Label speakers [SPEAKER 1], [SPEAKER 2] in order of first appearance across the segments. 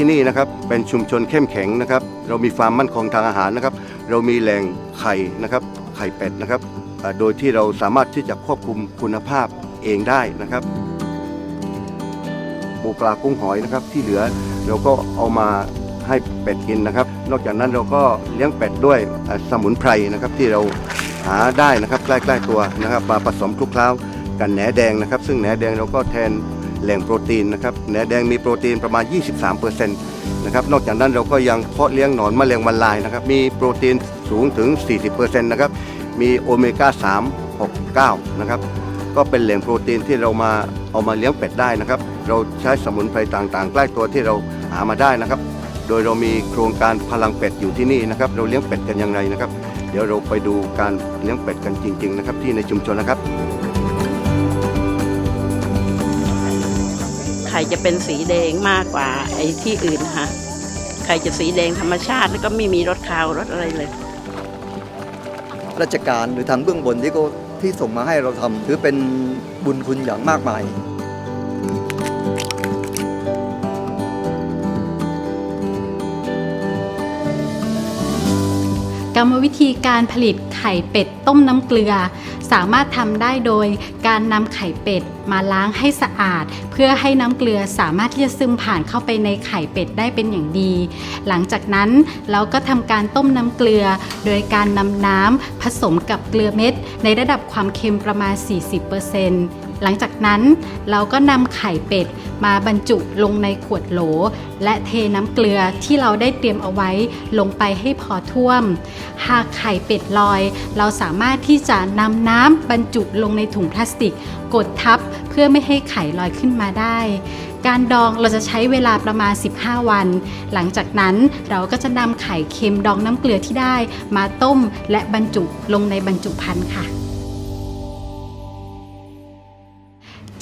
[SPEAKER 1] ที่นี่นะครับ เป็นชุมชนเข้มแข็งนะครับ เรามีความมั่นคงทางอาหารนะครับ เรามีแหล่งไข่นะครับ ไข่เป็ดนะครับ โดยที่เราสามารถที่จะควบคุมคุณภาพเองได้นะครับปูปลากุ้งหอยนะครับ ที่เหลือเราก็เอามาให้เป็ดกินนะครับ นอกจากนั้นเราก็เลี้ยงเป็ดด้วยสมุนไพรนะครับที่เราหาได้นะครับใกล้ๆตัวนะครับ มาผสมคลุกเคล้ากันแหนแดงนะครับ ซึ่งแหนแดงเราก็แทน แหล่งโปรตีนนะครับแหนแดงมีโปรตีนประมาณ 23%นะครับนอกจากนั้นเราก็ยังเพาะเลี้ยงหนอนมแมลงวันลายนะครับมีโปรตีนสูงถึง 40%นะครับมีโอเมก้า 3 6 9 นะครับก็เป็นแหล่งโปรตีนที่เรามาเอามาเลี้ยงเป็ดได้นะครับ เราใช้สมุนไพรต่างๆ ใกล้ตัวที่เราหามาได้นะครับ โดยเรามีโครงการพลังเป็ดอยู่ที่นี่นะครับ เราเลี้ยงเป็ดกันยังไงนะครับ เดี๋ยวเราไปดูการเลี้ยงเป็ดกันจริง ๆ นะครับ ที่ในชุมชนนะครับ
[SPEAKER 2] ข่จะเป็นสีแดงมากกว่าไอ้ที่อื่นนะคะไข่จะสีแดงธรรมชาติแล้วก็ไม่มีรสคาวรสอะไรเลย
[SPEAKER 3] ราชการหรือทางเบื้องบนที่เขาที่ส่งมาให้เราทำถือเป็นบุญคุณอย่างมากมาย
[SPEAKER 4] รรมวิธีการผลิตไข่เป็ดต้มน้ำเกลือ สามารถทำได้โดยการนำไข่เป็ดมาล้างให้สะอาด เพื่อให้น้ำเกลือสามารถที่จะซึมผ่านเข้าไปในไข่เป็ดได้เป็นอย่างดี หลังจากนั้นเราก็ทำการต้มน้ำเกลือ โดยการนำน้ำผสมกับเกลือเม็ด ในระดับความเค็มประมาณ 40% หลังจากนั้นเราก็นำไข่เป็ดมาบรรจุลงในขวดโหล และเทน้ำเกลือที่เราได้เตรียมเอาไว้ลงไปให้พอท่วม หากไข่เป็ดลอย เราสามารถที่จะนำน้ำบรรจุลงในถุงพลาสติก กดทับเพื่อไม่ให้ไข่ลอยขึ้นมาได้ การดองเราจะใช้เวลาประมาณ 15 วัน หลังจากนั้นเราก็จะนำไข่เค็มดองน้ำเกลือที่ได้ มาต้มและบรรจุลงในบรรจุภัณฑ์ค่ะ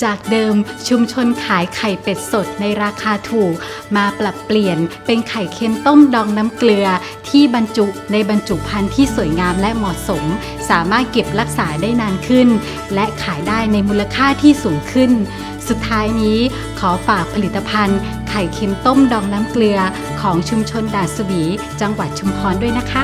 [SPEAKER 4] จากเดิมชุมชนขายไข่เป็ดสดในราคาถูก มาปรับเปลี่ยนเป็นไข่เค็มต้มดองน้ำเกลือ ที่บรรจุในบรรจุภัณฑ์ที่สวยงามและเหมาะสม สามารถเก็บรักษาได้นานขึ้น และขายได้ในมูลค่าที่สูงขึ้น สุดท้ายนี้ขอฝากผลิตภัณฑ์ ไข่เค็มต้มดองน้ำเกลือ ของชุมชนด่านสวี จังหวัดชุมพรด้วยนะคะ